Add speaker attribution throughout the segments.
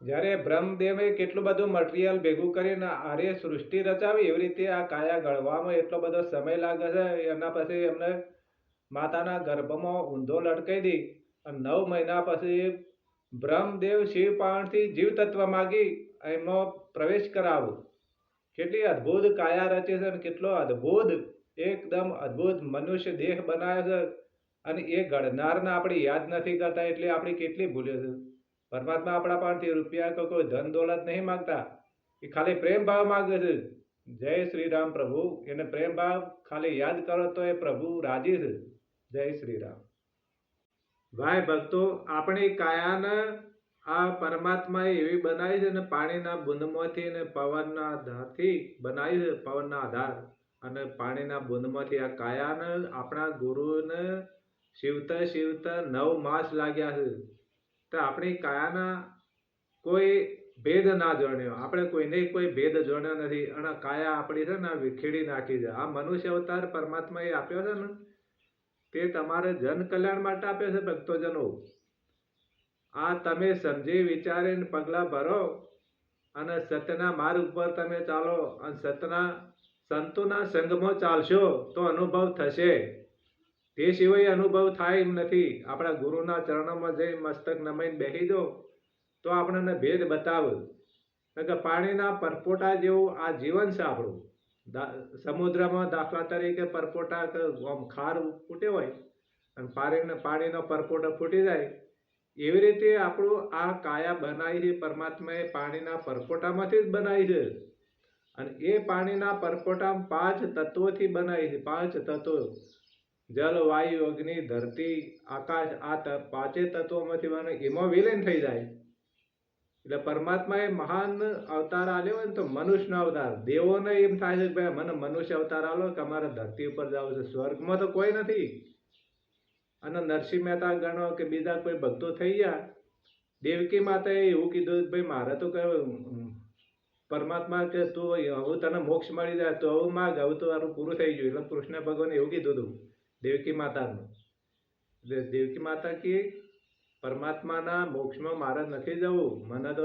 Speaker 1: જ્યારે બ્રહ્મદેવે કેટલું બધું મટીરિયલ ભેગું કરીને આર્ય સૃષ્ટિ રચાવી, એવી રીતે આ કાયા ગળવામાં એટલો બધો સમય લાગે છે, એના પછી એમને માતાના ગર્ભમાં ઊંધો લટકાઈ દી અને નવ મહિના પછી બ્રહ્મદેવ શિવ પાણથી જીવ તત્વ માગી એમાં પ્રવેશ કરાવો. કેટલી અદ્ભુત કાયા રચે છે અને કેટલો અદ્ભુત, એકદમ અદ્ભુત મનુષ્ય દેહ બનાવ્યો છે અને એ ઘડનારને આપણે યાદ નથી કરતા, એટલે આપણે કેટલી ભૂલ્યો છે. પરમાત્મા આપણા પાસેથી રૂપિયા તો કોઈ ધન દોલત નહીં માંગતા. એ ખાલી પ્રેમ ભાવ માંગે છે. જય શ્રી રામ પ્રભુ. એને પ્રેમ ભાવ ખાલી યાદ કરો તો એ પ્રભુ રાજી છે. જય શ્રી રામ. ભાઈ ભક્તો, આપણી કાયાને આ પરમાત્માએ એવી બનાવી છે ને પાણીના બુંદમાંથી ને પવનના આધારથી બનાવી છે, પવનના આધાર. અને પાણીના બુંદમાંથી આ કાયાને આપણા ગુરુને શિવતા શિવતા નવ માસ લાગ્યા છે. તો આપણી કાયાના કોઈ ભેદ ના જણ્યો. આપણે કોઈને કોઈ ભેદ જણ્યો નથી. અને કાયા આપણી છે ને વિખેડી નાખી છે. આ મનુષ્ય અવતાર પરમાત્માએ આપ્યો છે ને, તે તમારે જન કલ્યાણ માટે આપ્યો છે ભક્તોજનો. આ તમે સમજી વિચારીને પગલાં ભરો અને સત્યના માર્ગ ઉપર તમે ચાલો અને સત્યના સંતોના સંગમાં ચાલશો તો અનુભવ થશે. તે સિવાય અનુભવ થાય એમ નથી. આપણા ગુરુના ચરણોમાં જઈ મસ્તક નમાઈને બેસી દો તો આપણને ભેદ બતાવે. કે પાણીના પરપોટા જેવું આ જીવન છે આપણું. સમુદ્રમાં દાખલા તરીકે પરપોટા આમ ખાર ફૂટ્યો હોય અને પાણીને પાણીનો પરપોટો ફૂટી જાય, એવી રીતે આપણું આ કાયા બનાવી છે, પરમાત્માએ પાણીના પરપોટામાંથી જ બનાવી છે. અને એ પાણીના પરપોટા પાંચ તત્વોથી બનાવી છે, પાંચ તત્વો. જલ, વાયુ, અગ્નિ, ધરતી, આકાશ, આ પાંચે તત્વોમાંથી મને એમાં વિલીન થઈ જાય. એટલે પરમાત્માએ મહાન અવતાર આલ્યો હોય ને તો મનુષ્યનો અવતાર. દેવોને એમ થાય છે કે ભાઈ, મને મનુષ્ય અવતાર આલો કે અમારે ધરતી ઉપર જવું છે. સ્વર્ગમાં તો કોઈ નથી. અને નરસિંહ મહેતા ગણો કે બીજા કોઈ ભક્તો થઈ ગયા. દેવકી માતાએ એવું કીધું કે ભાઈ, મારે તો કહ્યું પરમાત્મા કે તું, હવે તને મોક્ષ મળી જાય તો હવે માગ. હવે તો તારું પૂરું થઈ ગયું. એટલે કૃષ્ણ ભગવાને એવું કીધું હતું. દેવકી માતાનું. એટલે દેવકી માતા કે પરમાત્માના મોક્ષમાં મારે નથી જવું. મને તો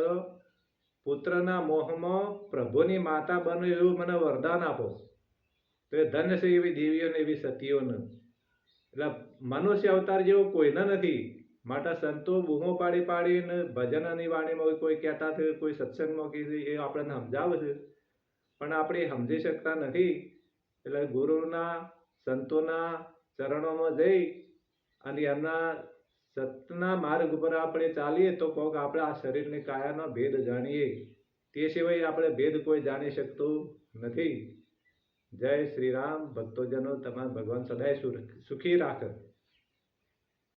Speaker 1: પુત્રના મોહમાં પ્રભુની માતા બનો એવું મને વરદાન આપો. તો એ ધન્ય છે એવી દેવીઓને એવી સતીઓને. એટલે મનુષ્ય અવતાર જેવો કોઈને નથી. માટે સંતો બૂમો પાડી પાડીને ભજનની વાણીમાં કોઈ કહેતા છે કોઈ સત્સંગમાં કીધી એ આપણને સમજાવે છે. પણ આપણે સમજી શકતા નથી. એટલે ગુરુના, સંતોના ચરણોમાં જઈ અને એમના સતના માર્ગ ઉપર આપણે ચાલીએ તો કોક આપણે આ શરીરની કાયાનો ભેદ જાણીએ. તે સિવાય આપણે ભેદ કોઈ જાણી શકતું નથી. જય શ્રી રામ. ભક્તોજનો, તમારા ભગવાન સદાય સુખી રાખે.